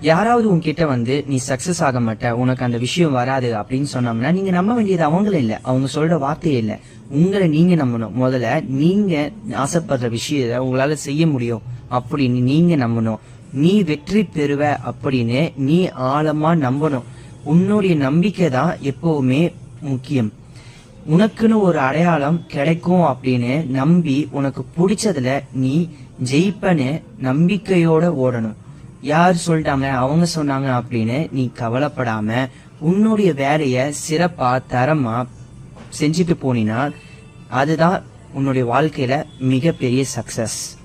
யாராவது உன்கிட்ட வந்து நீ சக்சஸ் ஆக மாட்ட உனக்கு அந்த விஷயம் வராது அப்படின்னு சொன்னோம்னா நீங்க நம்ப வேண்டியது அவங்கள இல்ல. அவங்க சொல்ற வார்த்தையே இல்ல. உங்களை நீங்க நம்பணும். முதல்ல நீங்க ஆசைப்படுற விஷயத்த உங்களால செய்ய முடியும் அப்படின்னு நீங்க நம்பணும். நீ வெற்றி பெறுவ அப்படின்னு நீ ஆழமா நம்பணும். உன்னுடைய நம்பிக்கை தான் எப்பவுமே முக்கியம். உனக்குன்னு ஒரு அடையாளம் கிடைக்கும் அப்படின்னு நம்பி உனக்கு பிடிச்சதுல நீ ஜெயிப்பன்னு நம்பிக்கையோட ஓடணும். யார் சொல்லிட்டாங்க? அவங்க சொன்னாங்க அப்படின்னு நீ கவலைப்படாம உன்னுடைய வேலைய சிறப்பா தரமா செஞ்சுட்டு போனீன்னா அதுதான் உன்னுடைய வாழ்க்கையில மிகப்பெரிய சக்சஸ்